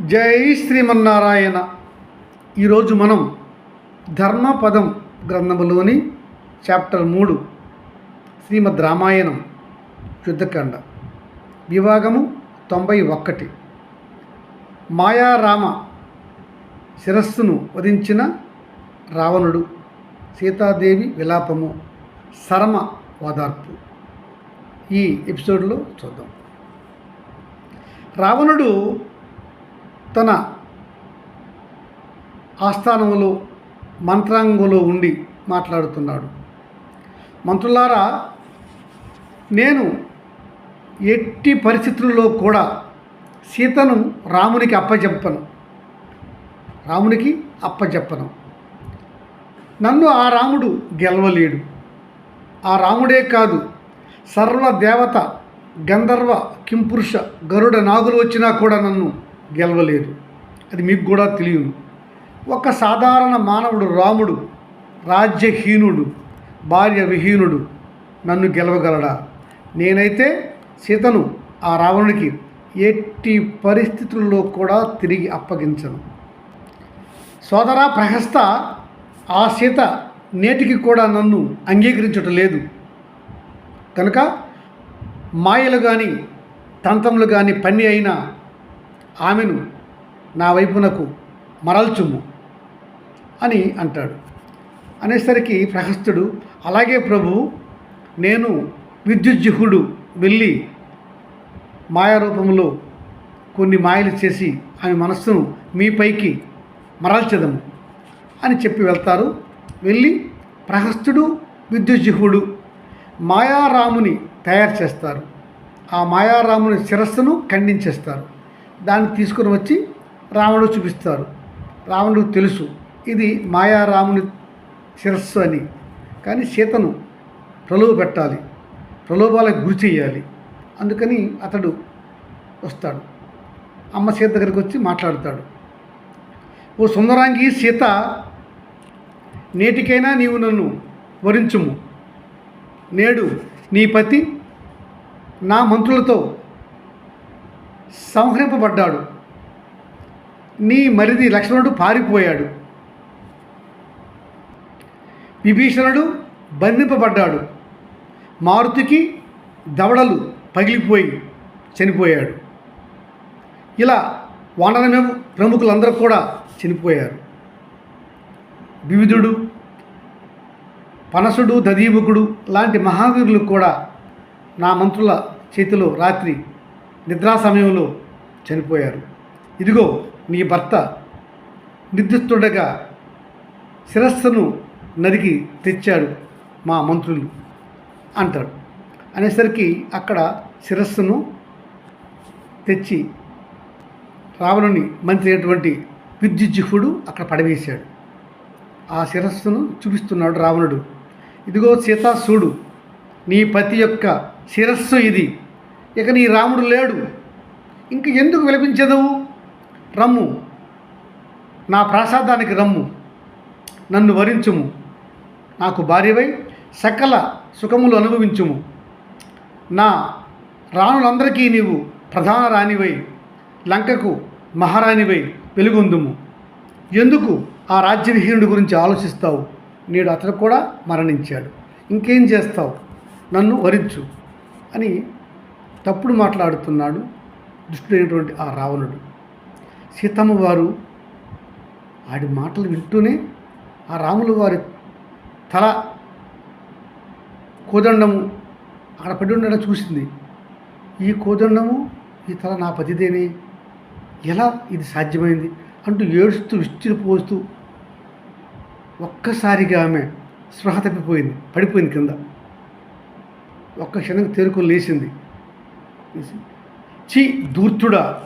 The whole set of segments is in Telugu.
జై శ్రీమన్నారాయణ. ఈరోజు మనం ధర్మపదం గ్రంథములోని చాప్టర్ మూడు శ్రీమద్ రామాయణం యుద్ధకాండ. విభాగము తొంభై ఒక్కటి. మాయారామ శిరస్సును వధించిన రావణుడు సీతాదేవి విలాపము శరమ ఓదార్పు ఈ ఎపిసోడ్లో చూద్దాం. రావణుడు తన ఆస్థానంలో మంత్రాంగంలో ఉండి మాట్లాడుతున్నాడు. మంత్రులారా నేను ఎట్టి పరిస్థితుల్లో కూడా సీతను రామునికి అప్పచెప్పను రామునికి అప్పచెప్పను నన్ను ఆ రాముడు గెలవలేడు. ఆ రాముడే కాదు సర్వ దేవత గంధర్వ కింపురుష గరుడ నాగులు వచ్చినా కూడా నన్ను గెలవలేదు. అది మీకు కూడా తెలియదు. ఒక సాధారణ మానవుడు రాముడు రాజ్యహీనుడు భార్య విహీనుడు నన్ను గెలవగలడా? నేనైతే సీతను ఆ రావణునికి ఎట్టి పరిస్థితుల్లో కూడా తిరిగి అప్పగించను. సోదరా ప్రహస్త ఆ సీత నేటికి కూడా నన్ను అంగీకరించటం లేదు కనుక మాయలు కానీ తంత్రములు కానీ పని అయినా ఆమెను నా వైపునకు మరల్చుము అని అంటాడు. అనేసరికి ప్రహస్తుడు అలాగే ప్రభు నేను విద్యుజ్జుహుడు వెళ్ళి మాయారూపంలో కొన్ని మాయలు చేసి ఆమె మనస్సును మీపైకి మరల్చదము అని చెప్పి వెళ్తారు. వెళ్ళి ప్రహస్తుడు విద్యుజ్జుహుడు మాయారాముని తయారు చేస్తారు. ఆ మాయారాముని శిరస్సును ఖండించేస్తారు. దాన్ని తీసుకుని వచ్చి రావణుడు చూపిస్తారు. రావణుడికి తెలుసు ఇది మాయారాముని శిరస్సు అని. కానీ సీతను ప్రలోభ పెట్టాలి ప్రలోభాలకు గురి చేయాలి అందుకని అతడు వస్తాడు. అమ్మ సీత దగ్గరికి వచ్చి మాట్లాడతాడు. ఓ సుందరాంగి సీత నేటికైనా నీవు నన్ను వరించుము. నేడు నీ పతి నా మంత్రులతో సంహరింపబడ్డాడు. నీ మరిది లక్ష్మణుడు పారిపోయాడు. విభీషణుడు బంధింపబడ్డాడు. మారుతికి దవడలు పగిలిపోయి చనిపోయాడు. ఇలా వానరమే ప్రముఖులందరూ కూడా చనిపోయారు. వివిధుడు పనసుడు దదీముఖుడు లాంటి మహావీరులు కూడా నా మంత్రుల చేతిలో రాత్రి నిద్రా సమయంలో చనిపోయారు. ఇదిగో నీ భర్త నిర్దిష్టుడగా శిరస్సును నరికి తెచ్చాడు మా మంత్రులు అంటాడు అనేసరికి అక్కడ శిరస్సును తెచ్చి రావణుని మంత్రి అయినటువంటి విద్యుజ్జిహుడు అక్కడ పడవేశాడు. ఆ శిరస్సును చూపిస్తున్నాడు రావణుడు. ఇదిగో సీతా చూడు నీ పతి యొక్క శిరస్సు ఇది. ఇక నీ రాముడు లేడు. ఇంక ఎందుకు విలపించదవు? రమ్ము. నా ప్రాసాదానికి రమ్ము. నన్ను వరించుము. నాకు భార్యవై సకల సుఖములు అనుభవించుము. నా రాణులందరికీ నీవు ప్రధాన రాణివై లంకకు మహారాణివై వెలుగొందుము. ఎందుకు ఆ రాజ్యవిహీనుడి గురించి ఆలోచిస్తావు? నేడు అతను కూడా మరణించాడు. ఇంకేం చేస్తావు? నన్ను వరించు అని తప్పుడు మాట్లాడుతున్నాడు దుష్టుడైనటువంటి ఆ రావణుడు. సీతమ్మ వారు ఆడి మాటలు వింటూనే ఆ రాములు వారి తల కోదండము అక్కడ పడి ఉండడం చూసింది. ఈ కోదండము ఈ తల నా పతిదేనే ఎలా ఇది సాధ్యమైంది అంటూ ఏడుస్తూ విచ్చిరిపోస్తూ ఒక్కసారిగా ఆమె స్పృహ తప్పిపోయింది పడిపోయింది కింద. ఒక్క క్షణం తేరుకొని లేచింది. చి ధూర్తుడా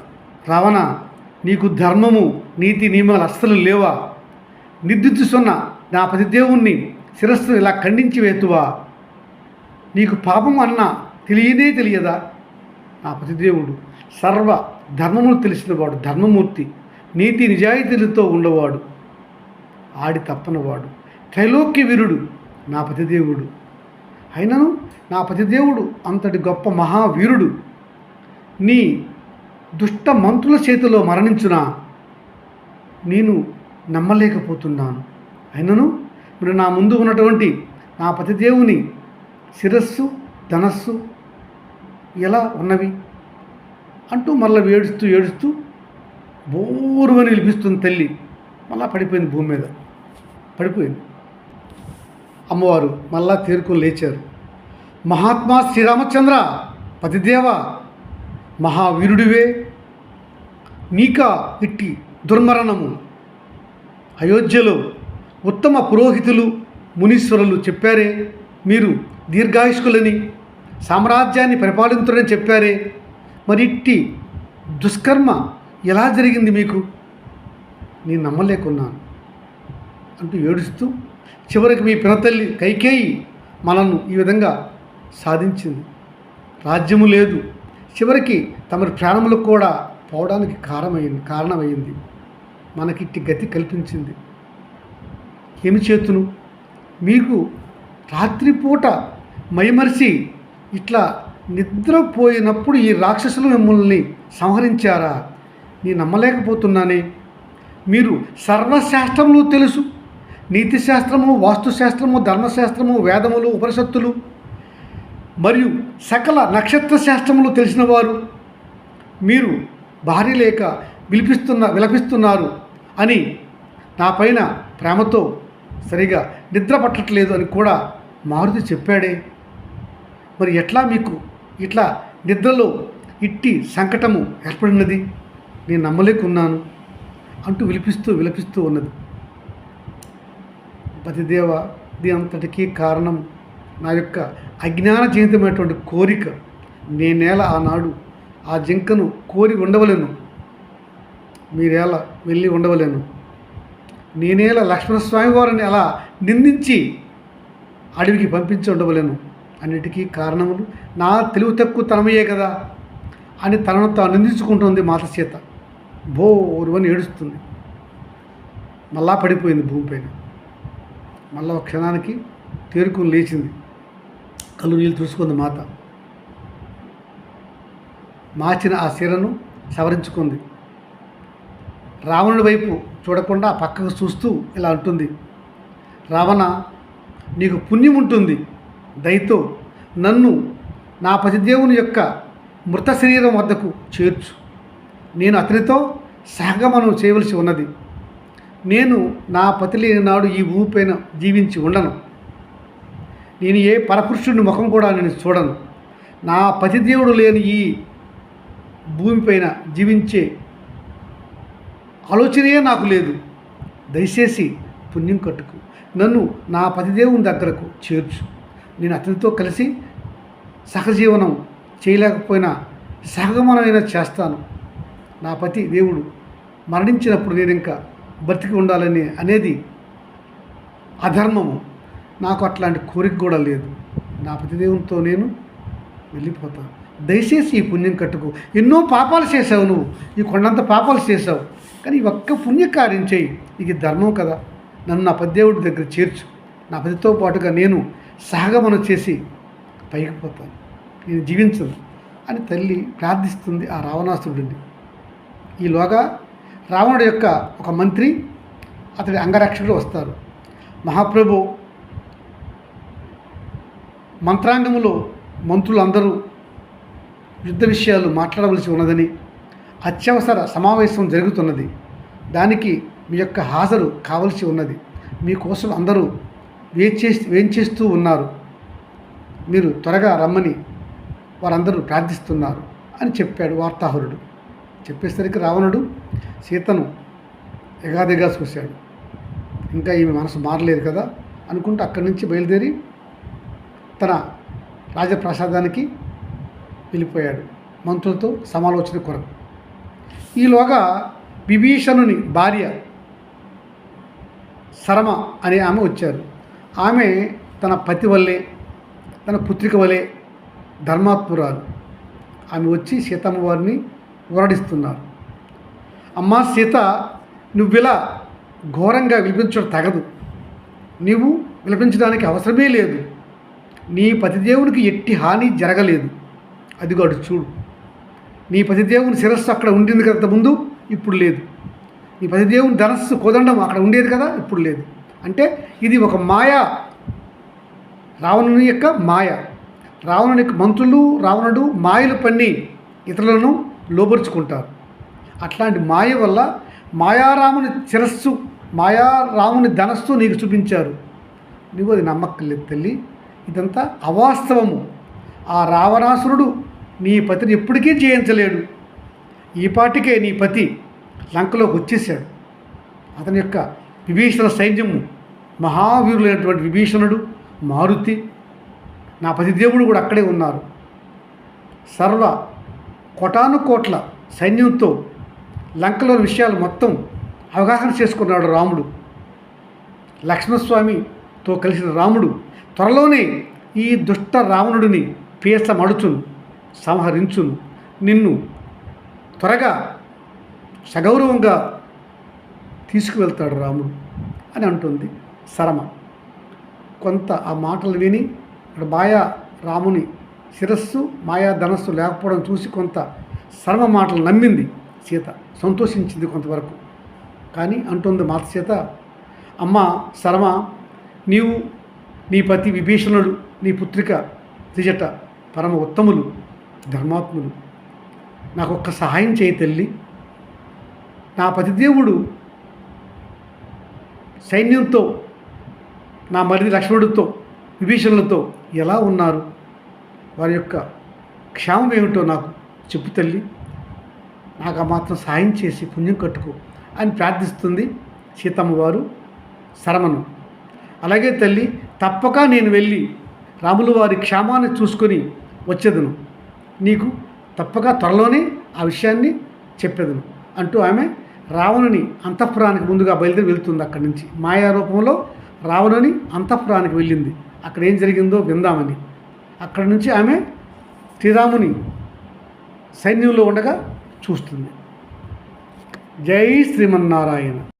రావణ నీకు ధర్మము నీతి నియమాలు అస్సలు లేవా? నిర్దిస్తున్న నా పతిదేవుణ్ణి శిరస్సును ఇలా ఖండించి వేతువా? నీకు పాపం అన్న తెలియనే తెలియదా? నా పతిదేవుడు సర్వ ధర్మములు తెలిసినవాడు ధర్మమూర్తి నీతి నిజాయితీలతో ఉన్నవాడు ఆడి తప్పనవాడు త్రైలోక్య వీరుడు నా పతిదేవుడు అయినను నా పతిదేవుడు అంతటి గొప్ప మహావీరుడు. నీ దుష్ట మంత్రుల చేతిలో మరణించునా? నేను నమ్మలేకపోతున్నాను. అయినను? మీరు నా ముందు ఉన్నటువంటి నా పతిదేవుని శిరస్సు ధనస్సు ఎలా ఉన్నవి? అంటూ మళ్ళీ ఏడుస్తూ ఏడుస్తూ బోరువని నిలిపిస్తుంది తల్లి. మళ్ళా పడిపోయింది భూమి మీద. పడిపోయింది. అమ్మవారు మళ్ళా తేరుకొని లేచారు. మహాత్మా శ్రీరామచంద్ర పతిదేవ మహావీరుడివే. నీక ఇట్టి దుర్మరణము. అయోధ్యలో ఉత్తమ పురోహితులు మునీశ్వరులు చెప్పారే మీరు దీర్ఘాయుష్కులని సామ్రాజ్యాన్ని పరిపాలించురని చెప్పారే. మరి ఇట్టి దుష్కర్మ ఎలా జరిగింది మీకు? నేను నమ్మలేకున్నాను. అంటూ ఏడుస్తూ చివరికి మీ పినతల్లి కైకేయి మనల్ని ఈ విధంగా సాధించింది. రాజ్యము లేదు. చివరికి తమరి ప్రాణములకు కూడా పోవడానికి కారణమైంది కారణమైంది. మనకిట్టి గతి కల్పించింది. ఏమి చేతును? మీకు రాత్రిపూట మైమరిసి ఇట్లా నిద్రపోయినప్పుడు ఈ రాక్షసులు మిమ్మల్ని సంహరించారా? నేను నమ్మలేకపోతున్నానే. మీరు సర్వశాస్త్రములు తెలుసు. నీతిశాస్త్రము వాస్తుశాస్త్రము ధర్మశాస్త్రము వేదములు ఉపనిషత్తులు మరియు సకల నక్షత్ర శాస్త్రములు తెలిసిన వారు. మీరు భార్య లేక విలిపిస్తున్న విలపిస్తున్నారు అని నా పైన ప్రేమతో సరిగా నిద్ర పట్టట్లేదు అని కూడా మారుతి చెప్పాడే. మరి ఎట్లా మీకు ఇట్లా నిద్రలో ఇట్టి సంకటము ఏర్పడినది? నేను నమ్మలేకున్నాను అంటూ విలిపిస్తూ విలపిస్తూ ఉన్నది. పతిదేవ దీని అంతటికీ కారణం నా యొక్క అజ్ఞాన జీవితమైనటువంటి కోరిక నేనేల ఆనాడు ఆ జింకను కోరి ఉండవలేను. మీరేలా వెళ్ళి ఉండవలేను. నేనేలా లక్ష్మణస్వామి వారిని అలా నిందించి అడవికి పంపించి ఉండవలేను. అన్నిటికీ కారణములు నా తెలివి తక్కువ తనమయ్యే కదా అని తనను తాను నిందించుకుంటుంది మాత సీత. బోరువని ఏడుస్తుంది. మళ్ళా పడిపోయింది భూమిపైన. మళ్ళా ఒక క్షణానికి తేరుకుని లేచింది. కళ్ళు నీళ్ళు చూసుకుంది మాత. మార్చిన ఆ చీరను సవరించుకుంది. రావణుడి వైపు చూడకుండా పక్కకు చూస్తూ ఇలా అంటుంది. రావణ నీకు పుణ్యం ఉంటుంది. దయతో నన్ను నా పతిదేవుని యొక్క మృత శరీరం వద్దకు చేర్చు. నేను అతనితో సహగమనం చేయవలసి ఉన్నది. నేను నా పతి లేని నాడు ఈ భూమిపైన జీవించి ఉండను. నేను ఏ పరపురుషుడిని ముఖం కూడా నేను చూడను. నా పతిదేవుడు లేని ఈ భూమిపైన జీవించే ఆలోచనే నాకు లేదు. దయచేసి పుణ్యం కట్టుకు. నన్ను నా పతిదేవుని దగ్గరకు చేర్చు. నేను అతనితో కలిసి సహజీవనం చేయలేకపోయినా సహగమనమైన చేస్తాను. నా పతి దేవుడు మరణించినప్పుడు నేను ఇంకా బ్రతికి ఉండాలని అనేది అధర్మము. నాకు అట్లాంటి కోరిక కూడా లేదు. నా పతిదేవునితో నేను వెళ్ళిపోతాను. దయచేసి ఈ పుణ్యం కట్టుకు. ఎన్నో పాపాలు చేసావు నువ్వు. ఈ కొండంత పాపాలు చేసావు కానీ ఈ ఒక్క పుణ్యకార్యం చేయి. ఇది ధర్మం కదా. నన్ను నా పతిదేవుడి దగ్గర చేర్చు. నా పతితో పాటుగా నేను సహగమనం చేసి పైకి పోతాను. నేను జీవించను అని తల్లి ప్రార్థిస్తుంది ఆ రావణాసురుడిని. ఈలోగా రావణుడి యొక్క ఒక మంత్రి అతడి అంగరక్షకుడు వస్తారు. మహాప్రభు మంత్రాంగములో మంత్రులందరూ యుద్ధ విషయాలు మాట్లాడవలసి ఉన్నదని అత్యవసర సమావేశం జరుగుతున్నది. దానికి మీ యొక్క హాజరు కావలసి ఉన్నది. మీకోసం అందరూ వేచే వేంచేస్తూ ఉన్నారు. మీరు త్వరగా రమ్మని వారందరూ ప్రార్థిస్తున్నారు అని చెప్పాడు వార్తాహరుడు. చెప్పేసరికి రావణుడు సీతను ఎగాదిగా చూశాడు. ఇంకా ఈమె మనసు మారలేదు కదా అనుకుంటూ అక్కడి నుంచి బయలుదేరి తన రాజప్రసాదానికి వెళ్ళిపోయాడు. మంత్రులతో సమాలోచన కొరకు. ఈలోగా విభీషణుని భార్య శరమ అనే ఆమె వచ్చారు. ఆమె తన పతి వల్లే తన పుత్రిక వలె ధర్మాత్మురాలు. ఆమె వచ్చి సీతమ్మ వారిని ఊరడిస్తున్నారు అమ్మా సీత నువ్విలా ఘోరంగా విలిపించడం తగదు. నీవు విలపించడానికి అవసరమే లేదు. నీ పతిదేవునికి ఎట్టి హాని జరగలేదు. అదిగాడు చూడు. నీ పతిదేవుని శిరస్సు అక్కడ ఉండింది కదా ముందు ఇప్పుడు లేదు. నీ పతిదేవుని ధనస్సు కోదండం అక్కడ ఉండేది కదా? ఇప్పుడు లేదు. అంటే ఇది ఒక మాయా. రావణుని యొక్క మాయ. రావణుని యొక్క మంత్రులు రావణుడు మాయలు పన్ని ఇతరులను లోపరుచుకుంటారు అట్లాంటి మాయ వల్ల మాయారాముని శిరస్సు మాయారాముని ధనస్సు నీకు చూపించారు. నువ్వు అది నమ్మక్కర్లేదు తల్లి. ఇదంతా అవాస్తవము. ఆ రావణాసురుడు నీ పతిని ఎప్పటికీ జయించలేడు. ఈ పాటికే నీ పతి లంకలోకి వచ్చేసాడు అతని యొక్క విభీషణ సైన్యము మహావీరులైనటువంటి విభీషణుడు మారుతి నా పతిదేవుడు కూడా అక్కడే ఉన్నారు. సర్వ కోటాను కోట్ల సైన్యంతో లంకలోని విషయాలు మొత్తం అవగాహన చేసుకున్నాడు రాముడు. లక్ష్మణస్వామితో కలిసిన రాముడు త్వరలోనే ఈ దుష్ట రావణుడిని పీసమడుచును సంహరించును. నిన్ను త్వరగా సగౌరవంగా తీసుకువెళ్తాడు రాముడు అని అంటుంది శరమ. కొంత ఆ మాటలు విని ఇక్కడ మాయా రాముని శిరస్సు మాయా ధనస్సు లేకపోవడం చూసి కొంత శరమ మాటలు నమ్మింది సీత. సంతోషించింది కొంతవరకు. కానీ అంటుంది మాత సీత అమ్మ శరమ నీవు నీ పతి విభీషణుడు నీ పుత్రిక త్రిజట పరమ ఉత్తములు ధర్మాత్ములు. నాకు ఒక్క సహాయం చేయి తల్లి. నా పతిదేవుడు సైన్యంతో నా మరిది లక్ష్మణుడితో విభీషణులతో ఎలా ఉన్నారు? వారి యొక్క క్షేమం ఏమిటో నాకు చెప్పు తల్లి. నాకు ఆ మాత్రం సాయం చేసి పుణ్యం కట్టుకో అని ప్రార్థిస్తుంది సీతమ్మ వారు శరమను. అలాగే తల్లి తప్పక నేను వెళ్ళి రాములు వారి క్షేమాన్ని చూసుకొని వచ్చేదను. నీకు తప్పక త్వరలోనే ఆ విషయాన్ని చెప్పేదను. అంటూ ఆమె రావణుని అంతఃపురానికి ముందుగా బయలుదేరి వెళ్తుంది అక్కడి నుంచి. మాయా రూపంలో రావణుని అంతఃపురానికి వెళ్ళింది. అక్కడ ఏం జరిగిందో విందామని. అక్కడి నుంచి ఆమె శ్రీరాముని సైన్యంలో ఉండగా చూస్తుంది. జై శ్రీమన్నారాయణ.